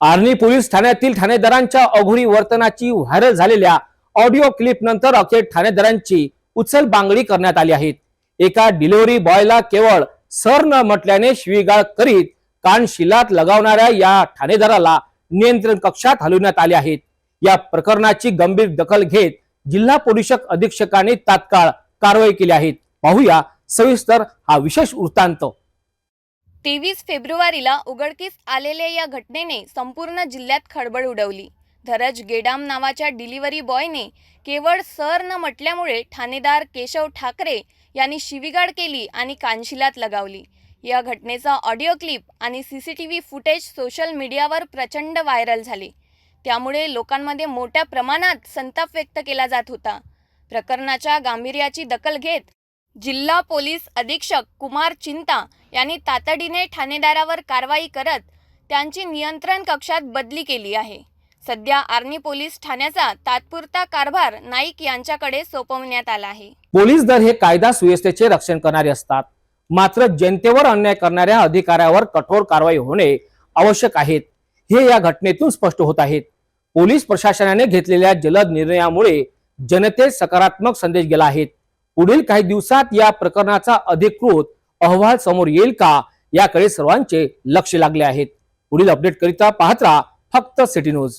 Arni police ठाण्यातील ठाणेदारांच्या अघोरी वर्तनाची व्हायरल झालेल्या ऑडिओ क्लिप नंतर अखेर ठाणेदारांची उचल बांगडी करण्यात आली आहे. एका डिलिव्हरी बॉयला केवळ सर न म्हटल्याने शिवीगाळ करीत कानशिलात लगावणाऱ्या या ठाणेदाराला नियंत्रण कक्षात हलवण्यात आले आहेत या प्रकरणाची गंभीर दखल घेत जिल्हा पोलीस अधीक्षकांनी तात्काळ कारवाई केली आहे. पाहूया सविस्तर हा विशेष वृत्तांत. तेवीस फेब्रुवारीला उघडकीस आलेल्या या घटनेने संपूर्ण जिल्ह्यात खळबळ उडवली. धरज गेडाम नावाच्या डिलिव्हरी बॉयने केवळ सर न म्हटल्यामुळे ठाणेदार केशव ठाकरे यांनी शिवीगाळ केली आणि कानशिलात लगावली. या घटनेचा ऑडिओ क्लिप आणि C C T V footage social मीडियावर प्रचंड व्हायरल झाले. त्यामुळे लोकांमध्ये मोठ्या प्रमाणात संताप व्यक्त केला जात होता. प्रकरणाच्या गांभीर्याची दखल घेत जिल्हा पोलीस अधीक्षक कुमार चिंता यांनी तातडीने ठाणेदारावर कारवाई करत त्यांची नियंत्रण कक्षात बदली केली आहे. सध्या आर्नी पोलीस ठाण्याचा तात्पुरता कारभार नाईक यांच्याकडे सोपवण्यात आला आहे. पोलीस दल हे कायदा सुव्यवस्थेचे रक्षण करणारे असतात. मात्र जनतेवर अन्याय करणाऱ्या अधिकाऱ्यावर कठोर कारवाई होणे आवश्यक आहेत हे या घटनेतून स्पष्ट होत आहेत पोलीस प्रशासनाने घेतलेल्या जलद निर्णयामुळे जनतेत सकारात्मक संदेश गेला आहे. पुढील काही दिवसात या प्रकरणाचा अधिकृत अहवाल समोर येईल का? याकडे सर्वांचे लक्ष लागले आहेत. पुढील अपडेट करिता पाहत राहा फक्त सिटी न्यूज.